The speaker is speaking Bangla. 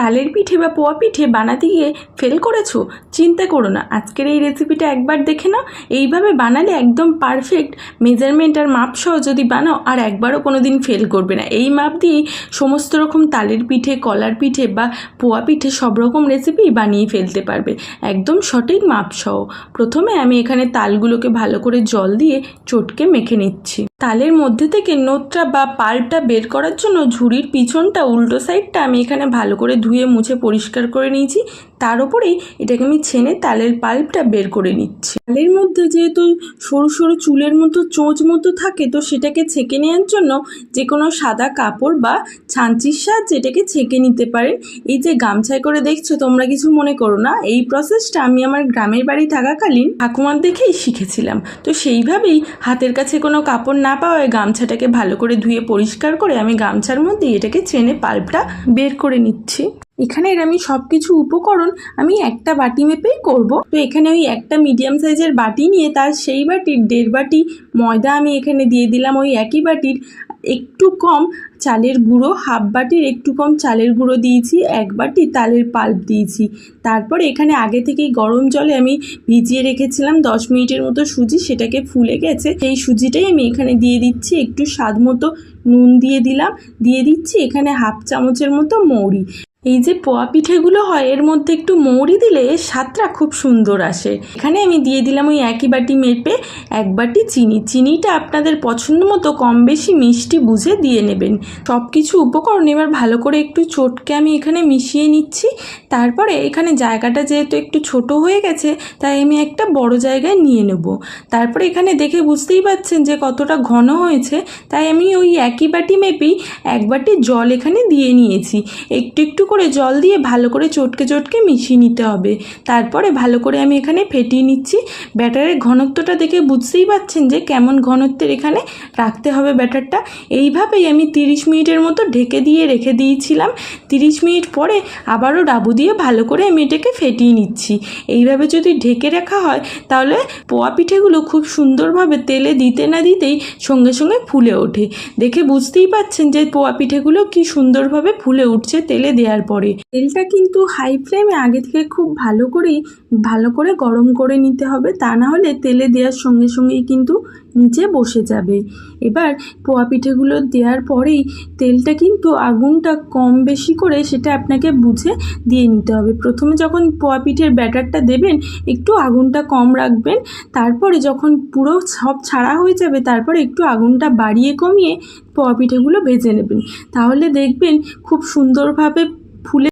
তালের পিঠে বা পোয়া পিঠে বানাতে গিয়ে ফেল করেছ? চিন্তা করো না, আজকের এই রেসিপিটা একবার দেখে নাও। এইভাবে বানালে একদম পারফেক্ট মেজারমেন্ট আর মাপ সহ যদি বানাও, আর একবারও কোনো দিন ফেল করবে না। এই মাপ দিয়েই সমস্ত রকম তালের পিঠে, কলার পিঠে বা পোয়া পিঠে সব রকম রেসিপি বানিয়ে ফেলতে পারবে। একদম সঠিক মাপ সহ। প্রথমে আমি এখানে তালগুলোকে ভালো করে জল দিয়ে চটকে মেখে নিচ্ছি। তালের মধ্যে থেকে নোটটা বা পাল্পটা বের করার জন্য ঝুড়ির পিছনটা উল্টো সাইডটা আমি এখানে ভালো করে ধুয়ে মুছে পরিষ্কার করে নিয়েছি। তার উপরেই এটাকে আমি ছেনে তালের পাল্পটা বের করে নিচ্ছি। তালের মধ্যে যেহেতু সরু সরু চুলের মতো চোঁচ মতো থাকে, তো সেটাকে ছেঁকে নেওয়ার জন্য যে কোনো সাদা কাপড় বা ছাঁচির সাহায্যে এটাকে ছেঁকে নিতে পারেন এই যে গামছায় করে দেখছ, তোমরা কিছু মনে করো না। এই প্রসেসটা আমি আমার গ্রামের বাড়ি থাকাকালীন ঠাকুমার দেখেই শিখেছিলাম। তো সেইভাবেই হাতের কাছে কোনো কাপড় না পাওয়ায় গামছাটাকে ভালো করে ধুয়ে পরিষ্কার করে আমি গামছার মধ্যে এটাকে চেনে পাল্পটা বের করে নিচ্ছি। এখানের আমি সব কিছু উপকরণ আমি একটা বাটি মেপেই করব। তো এখানে ওই একটা মিডিয়াম সাইজের বাটি নিয়ে তার সেই বাটির দেড় বাটি ময়দা আমি এখানে দিয়ে দিলাম। ওই একই বাটির একটু কম চালের গুঁড়ো, হাফ বাটির একটু কম চালের গুঁড়ো দিয়েছি, এক বাটি তালের পাল্প দিয়েছি। তারপর এখানে আগে থেকেই গরম জলে আমি ভিজিয়ে রেখেছিলাম, দশ মিনিটের মতো সুজি, সেটাকে ফুলে গেছে। সেই সুজিটাই আমি এখানে দিয়ে দিচ্ছি, একটু স্বাদ মতো নুন দিয়ে দিলাম। দিয়ে দিচ্ছি এখানে হাফ চামচের মতো মৌরি। এই যে পোয়া পিঠেগুলো হয়, এর মধ্যে একটু মৌরি দিলে স্বাদটা খুব সুন্দর আসে। এখানে আমি দিয়ে দিলাম ওই একই বাটি মেপে এক বাটি চিনি। চিনিটা আপনাদের পছন্দ মতো কম বেশি মিষ্টি বুঝে দিয়ে নেবেন। সব কিছু উপকরণ এবার ভালো করে একটু চটকে আমি এখানে মিশিয়ে নিচ্ছি। তারপরে এখানে জায়গাটা যেহেতু একটু ছোট হয়ে গেছে, তাই আমি একটা বড় জায়গায় নিয়ে নেব। তারপরে এখানে দেখে বুঝতেই পাচ্ছেন যে কতটা ঘন হয়েছে, তাই আমি ওই একই বাটি মেপেই এক বাটি জল এখানে দিয়ে নিয়েছি। একটু একটু করে জল দিয়ে ভালো করে চটকে চটকে মিশিয়ে নিতে হবে। তারপরে ভালো করে আমি এখানে ফেটিয়ে নিচ্ছি। ব্যাটারের ঘনত্বটা দেখে বুঝতেই পাচ্ছেন যে কেমন ঘনত্বের এখানে রাখতে হবে ব্যাটারটা। এইভাবেই আমি তিরিশ মিনিটের মতো ঢেকে দিয়ে রেখে দিয়েছিলাম। তিরিশ মিনিট পরে আবারও ডাবু দিয়ে ভালো করে আমি এটাকে ফেটিয়ে নিচ্ছি। এইভাবে যদি ঢেকে রাখা হয়, তাহলে পোয়া পিঠেগুলো খুব সুন্দরভাবে তেলে দিতে না দিতেই সঙ্গে সঙ্গে ফুলে ওঠে। দেখে বুঝতেই পাচ্ছেন যে পোয়া পিঠেগুলো কি সুন্দরভাবে ফুলে উঠছে তেলে দেওয়ার পরে। তেলটা কিন্তু হাই ফ্লেমে আগে থেকে খুব ভালো করেই, ভালো করে গরম করে নিতে হবে। তা না হলে তেলে দেওয়ার সঙ্গে সঙ্গেই কিন্তু নিচে বসে যাবে। এবার পোয়া পিঠেগুলো দেওয়ার পরেই তেলটা কিন্তু আগুনটা কম বেশি করে সেটা আপনাকে বুঝে দিয়ে নিতে হবে। প্রথমে যখন পোয়া পিঠের ব্যাটারটা দেবেন, একটু আগুনটা কম রাখবেন। তারপরে যখন পুরো সব ছাড়া হয়ে যাবে, তারপরে একটু আগুনটা বাড়িয়ে কমিয়ে পোয়া পিঠেগুলো ভেজে নেবেন। তাহলে দেখবেন খুব সুন্দরভাবে